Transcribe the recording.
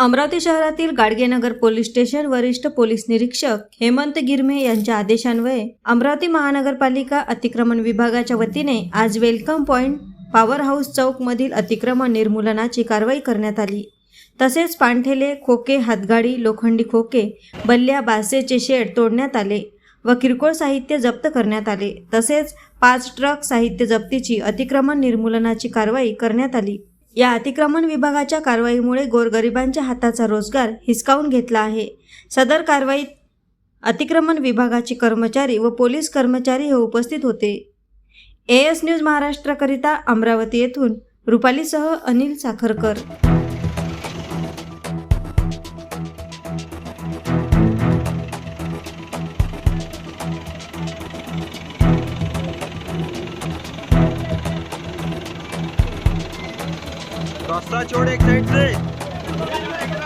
अमरावती शहरातील Gadgenagar police station वरिष्ठ police निरीक्षक हेमंत गिरमे यांच्या आदेशान्वये अमरावती महानगरपालिका अतिक्रमण विभागाच्या वतीने आज वेलकम पॉइंट पॉवर हाऊस चौकमधील अतिक्रमण निर्मूलनाची कारवाई करण्यात आली. तसेच पाणठेले खोके हातगाडी लोखंडी खोके बल्ल्या बासेचे शेड तोडण्यात आले व किरकोळ साहित्य जप्त करण्यात आले. तसेच पाच ट्रक साहित्य जप्तीची अतिक्रमण निर्मूलनाची कारवाई करण्यात आली. या अतिक्रमण विभागाच्या कारवाईमुळे गोरगरिबांच्या हाताचा रोजगार हिसकावून घेतला आहे. सदर कारवाईत अतिक्रमण विभागाचे कर्मचारी व पोलीस कर्मचारी हे उपस्थित होते. ए एस न्यूज महाराष्ट्राकरिता अमरावती येथून रुपालीसह अनिल साखरकर. रास्ता छोड़ एक साइड से।